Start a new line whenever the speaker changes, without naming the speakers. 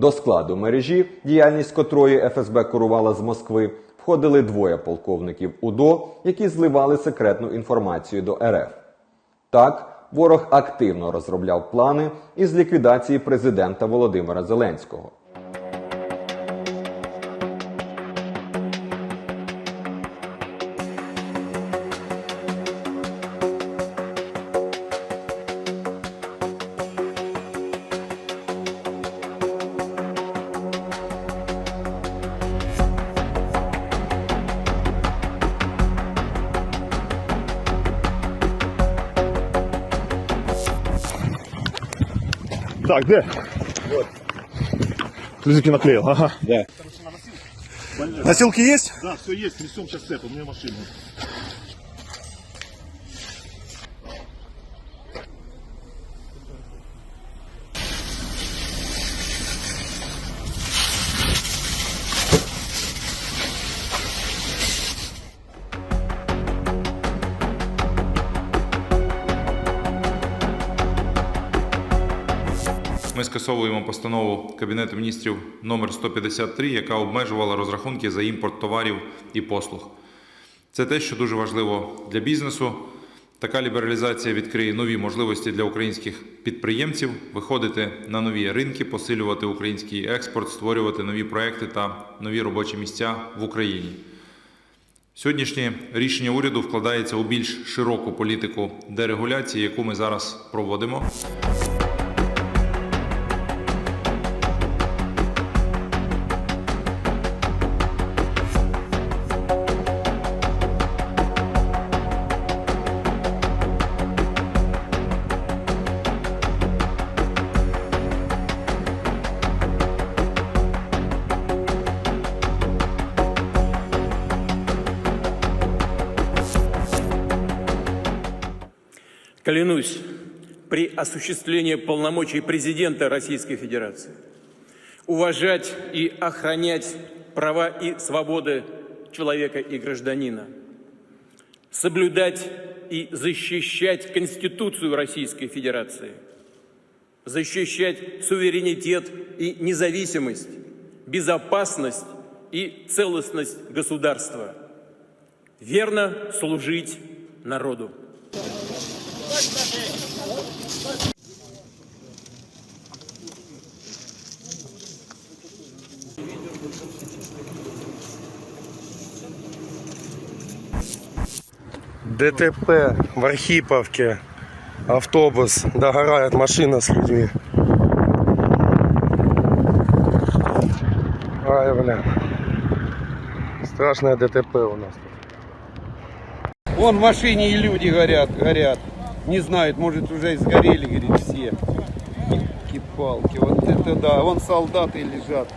До складу мережі, діяльність котрої ФСБ курувала з Москви, входили двоє полковників УДО, які зливали секретну інформацію до РФ. Так, ворог активно розробляв плани із ліквідації президента Володимира Зеленського.
Так, где? Вот. Языки наклеил, ага.
Да.
Носилки есть?
Да, все есть, несем сейчас это, у меня машина.
Ми скасовуємо постанову Кабінету міністрів номер 153, яка обмежувала розрахунки за імпорт товарів і послуг. Це те, що дуже важливо для бізнесу. Така лібералізація відкриє нові можливості для українських підприємців виходити на нові ринки, посилювати український експорт, створювати нові проекти та нові робочі місця в Україні. Сьогоднішнє рішення уряду вкладається у більш широку політику дерегуляції, яку ми зараз проводимо.
Клянусь при осуществлении полномочий президента Российской Федерации уважать и охранять права и свободы человека и гражданина, соблюдать и защищать Конституцию Российской Федерации, защищать суверенитет и независимость, безопасность и целостность государства, верно служить народу.
ДТП в Архиповке. Автобус. Догорает машина с людьми. Ай, бля. Страшное ДТП у нас.
Вон в машине и люди горят, горят. Не знают, может уже и сгорели, говорит, все. Палки, вот это да, вон солдаты лежат.